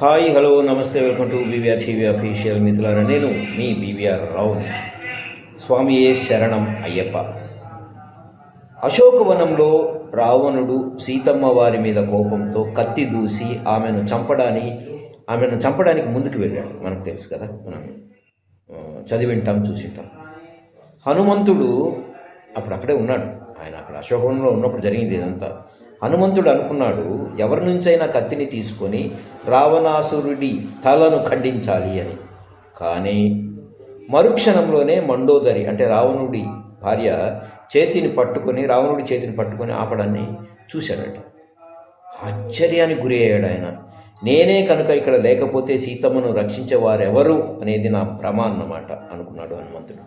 Hi hello నమస్తే welcome to BVR TV official మిత్రులారా నేను మీ బీవీఆర్ రావుని. స్వామి ఏ శరణం అయ్యప్ప. అశోకవనంలో రావణుడు సీతమ్మ వారి మీద కోపంతో కత్తి దూసి ఆమెను చంపడాని ఆమెను చంపడానికి ముందుకు వెళ్ళాడు. మనకు తెలుసు కదా మనం చదివింటాం చూసింటాం. హనుమంతుడు అప్పుడు అక్కడే ఉన్నాడు. ఆయన అక్కడ అశోకవనంలో ఉన్నప్పుడు జరిగింది ఇదంతా. హనుమంతుడు అనుకున్నాడు ఎవరి నుంచైనా కత్తిని తీసుకొని రావణాసురుడి తలను ఖండించాలి అని. కానీ మరుక్షణంలోనే మండోదరి అంటే రావణుడి భార్య చేతిని పట్టుకొని రావణుడి చేతిని పట్టుకొని ఆపడాన్ని చూశాడట. ఆశ్చర్యానికి గురి అయ్యాడు ఆయన. నేనే కనుక ఇక్కడ లేకపోతే సీతమ్మను రక్షించేవారెవరు అనేది నా భ్రమ అన్నమాట అనుకున్నాడు హనుమంతుడు.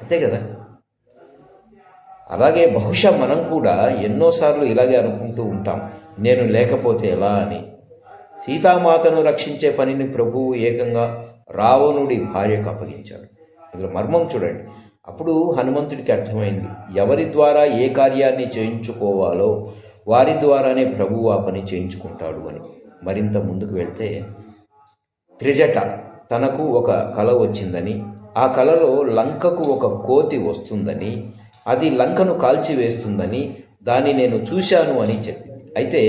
అంతే కదా? అలాగే బహుశా మనం కూడా ఎన్నోసార్లు ఇలాగే అనుకుంటూ ఉంటాం నేను లేకపోతే ఎలా అని. సీతామాతను రక్షించే పనిని ప్రభువు ఏకంగా రావణుడి భార్యకు అప్పగించాడు. ఇందులో మర్మం చూడండి. అప్పుడు హనుమంతుడికి అర్థమైంది ఎవరి ద్వారా ఏ కార్యాన్ని చేయించుకోవాలో వారి ద్వారానే ప్రభువు ఆ పని చేయించుకుంటాడు అని. మరింత ముందుకు వెళ్తే త్రిజట తనకు ఒక కల వచ్చిందని ఆ కలలో లంకకు ఒక కోతి వస్తుందని అది లంకను కాల్చివేస్తుందని దాన్ని నేను చూశాను అని చెప్పింది అయితే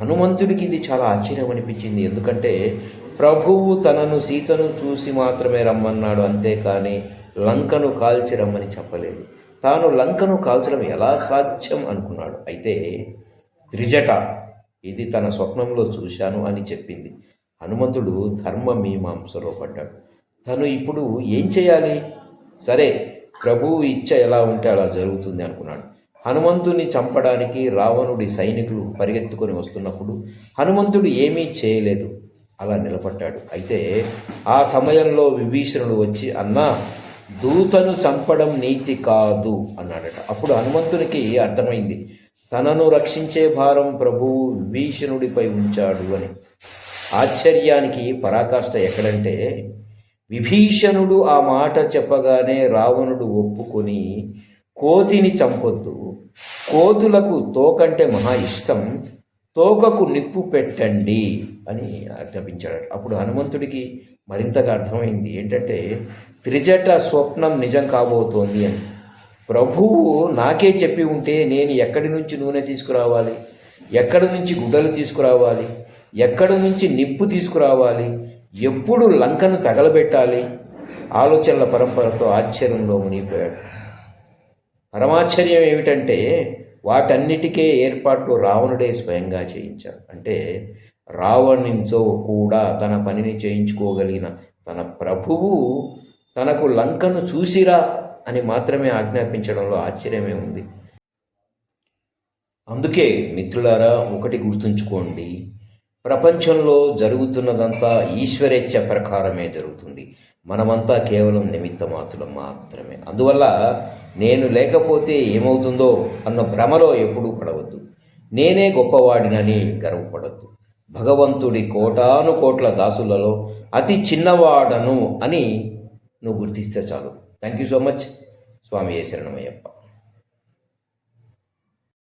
హనుమంతుడికి ఇది చాలా ఆశ్చర్యం అనిపించింది. ఎందుకంటే ప్రభువు తనను సీతను చూసి మాత్రమే రమ్మన్నాడు. అంతేకాని లంకను కాల్చి రమ్మని చెప్పలేదు. తాను లంకను కాల్చడం ఎలా సాధ్యం అనుకున్నాడు. అయితే త్రిజట ఇది తన స్వప్నంలో చూశాను అని చెప్పింది. హనుమంతుడు ధర్మ మీమాంసలో పడ్డాడు. తను ఇప్పుడు ఏం చేయాలి? సరే ప్రభువు ఇచ్చ ఎలా ఉంటే అలా జరుగుతుంది అనుకున్నాడు. హనుమంతుని చంపడానికి రావణుడి సైనికులు పరిగెత్తుకొని వస్తున్నప్పుడు హనుమంతుడు ఏమీ చేయలేదు. అలా నిలబడ్డాడు. అయితే ఆ సమయంలో విభీషణుడు వచ్చి అన్నా దూతను చంపడం నీతి కాదు అన్నాడట. అప్పుడు హనుమంతునికి అర్థమైంది తనను రక్షించే భారం ప్రభువు విభీషణుడిపై ఉంచాడు అని. ఆశ్చర్యానికి పరాకాష్ట ఎక్కడంటే విభీషణుడు ఆ మాట చెప్పగానే రావణుడు ఒప్పుకొని కోతిని చంపొద్దు. కోతులకు తోకంటే మహా ఇష్టం తోకకు నిప్పు పెట్టండి అని ఆజ్ఞాపించాడు అప్పుడు హనుమంతుడికి మరింతగా అర్థమైంది ఏంటంటే త్రిజట స్వప్నం నిజం కాబోతోంది అని. ప్రభువు నాకే చెప్పి ఉంటే నేను ఎక్కడి నుంచి నూనె తీసుకురావాలి? ఎక్కడి నుంచి గుడ్డలు తీసుకురావాలి? ఎక్కడి నుంచి నిప్పు తీసుకురావాలి? ఎప్పుడు లంకను తగలబెట్టాలి? ఆలోచనల పరంపరతో ఆశ్చర్యంలో మునిగిపోయాడు. పరమాశ్చర్యం ఏమిటంటే వాటన్నిటికే ఏర్పాట్లు రావణుడే స్వయంగా చేయించాడు. అంటే రావణునితో కూడా తన పనిని చేయించుకోగలిగిన తన ప్రభువు తనకు లంకను చూసిరా అని మాత్రమే ఆజ్ఞాపించడంలో ఆశ్చర్యమే ఉంది. అందుకే మిత్రులారా ఒకటి గుర్తుంచుకోండి. ప్రపంచంలో జరుగుతున్నదంతా ఈశ్వరేచ్ఛ ప్రకారమే జరుగుతుంది. మనమంతా కేవలం నిమిత్త మాత్రం మాత్రమే. అందువల్ల నేను లేకపోతే ఏమవుతుందో అన్న భ్రమలో ఎప్పుడూ పడవద్దు. నేనే గొప్పవాడినని గర్వపడద్దు. భగవంతుడి కోటాను కోట్ల దాసులలో అతి చిన్నవాడను అని నువ్వు గుర్తిస్తే చాలు. థ్యాంక్ యూ సో మచ్ స్వామి ఏ శరణమయ్యప్ప.